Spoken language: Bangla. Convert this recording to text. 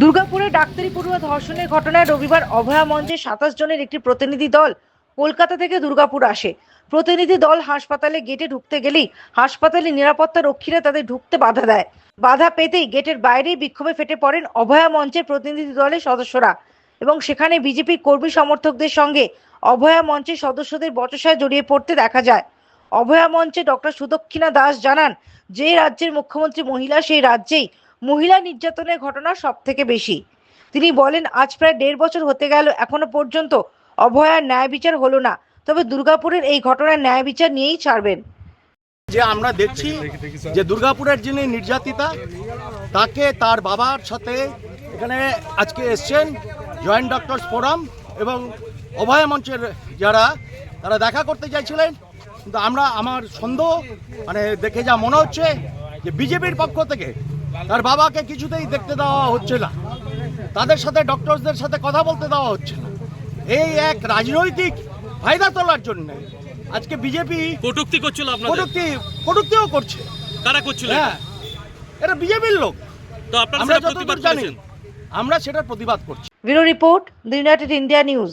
দুর্গাপুরে ডাক্তারি পড়ুয়া ধর্ষণের ঘটনায় রবিবার অভয়া মঞ্চে সাতাশ জনের একটি প্রতিনিধি দল কলকাতা থেকে দুর্গাপুর আসে। প্রতিনিধি দল হাসপাতালে গেটে ঢুকতে গেলেই হাসপাতালে নিরাপত্তা রক্ষীরা তাদের ঢুকতে বাধা দেয়। বাধা পেতেই গেটের বাইরেই বিক্ষোভে ফেটে পড়েন অভয়া মঞ্চের প্রতিনিধি দলের সদস্যরা এবং সেখানে বিজেপি কর্মী সমর্থকদের সঙ্গে অভয়া মঞ্চের সদস্যদের বচসায় জড়িয়ে পড়তে দেখা যায়। অভয়া মঞ্চে ডক্টর সুদক্ষিণা দাস জানান, যে রাজ্যের মুখ্যমন্ত্রী মহিলা, সেই রাজ্যেই মহিলা নির্যাতনের ঘটনা সব থেকে বেশি। তিনি বলেন, আজ প্রায় দেড় বছর হতে গেল, এখনও পর্যন্ত অভয়ার ন্যায় বিচার হলো না। তবে দুর্গাপুরের এই ঘটনার ন্যায় বিচার নিয়েই ছাড়বেন। যে আমরা দেখছি যে দুর্গাপুরের যিনি নির্যাতিতা, তাকে তার বাবার সাথে এখানে আজকে এসছেন, জয়েন্ট ডক্টরস ফোরাম এবং অভয় মঞ্চের যারা, তারা দেখা করতে চাইছিলেন। কিন্তু আমরা আমার সন্দেহ মানে দেখে যা মনে হচ্ছে যে বিজেপির পক্ষ থেকে তার বাবাকে কিছুতেই দেখতে দেওয়া হচ্ছে না। তাদের সাথে ডক্টরসদের সাথে কথা বলতে দেওয়া হচ্ছে না। এই এক রাজনৈতিক ফায়দা তোলার জন্য আজকে বিজেপি কটুক্তি করছিল কটুক্তি কটুক্তিও করছে। তারা করছিল হ্যাঁ এটা বিজেপির লোক। তো আপনারা আমরা যতদূর জানি আমরা সেটার প্রতিবাদ করছি। Bureau report the united India news.